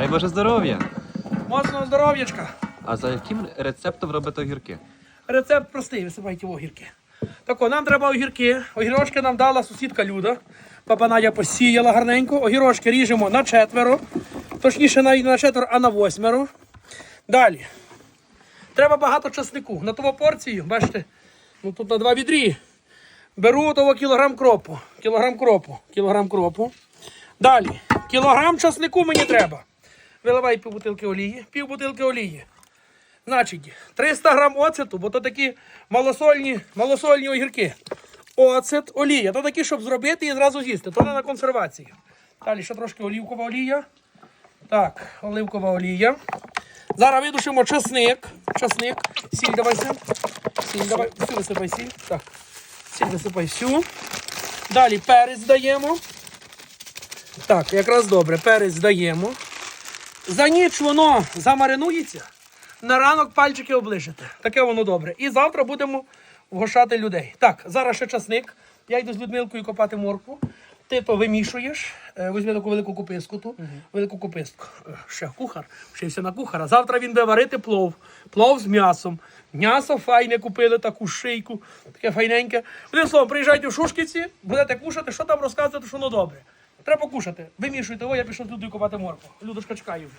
Дай Боже здоров'я! Моцного здоров'ячка. А за яким рецептом робите огірки? Рецепт простий, висипайте в огірки. Так, о, нам треба огірки. Огірочки нам дала сусідка Люда. Папа Надя посіяла гарненько. Огірочки ріжемо на четверо. Точніше, навіть не на четверо, а на восьмеро. Далі. Треба багато часнику. На ту порцію, бачите, ну тут на два відрі. Беру того кілограм кропу. Кілограм кропу. Кілограм кропу. Далі. Кілограм часнику мені треба. Виливай пів бутилки олії. Пів бутилки олії. Значить, 300 грам оцету, бо то такі малосольні, малосольні огірки. Оцет, олія. То такі, щоб зробити і зразу з'їсти. То не на консервацію. Далі ще трошки олівкова олія. Так, оливкова олія. Зараз видушимо часник. Часник. Сіль давай сіль. Сіль давай. Всю висипай сіль. Так. Сіль висипай всю. Далі перець даємо. Так, якраз добре. Перець даємо. За ніч воно замаринується. На ранок пальчики оближите. Таке воно добре. І завтра будемо вгощати людей. Так, зараз ще часник. Я йду з Людмилкою копати моркву. Ти то вимішуєш, е, візьми таку велику куписку ту, велику куписку. Е, Ще кухар, вчився на кухара. Завтра він буде варити плов. Плов з м'ясом. М'ясо файне купили, таку шийку, таке файненьке. Одним словом, приїжджайте в Шушківці, будете кушати, що там розказувати, що воно добре. Треба кушати. Вимішуйте, о, я пішов туди купати морку. Людочка чекає вже.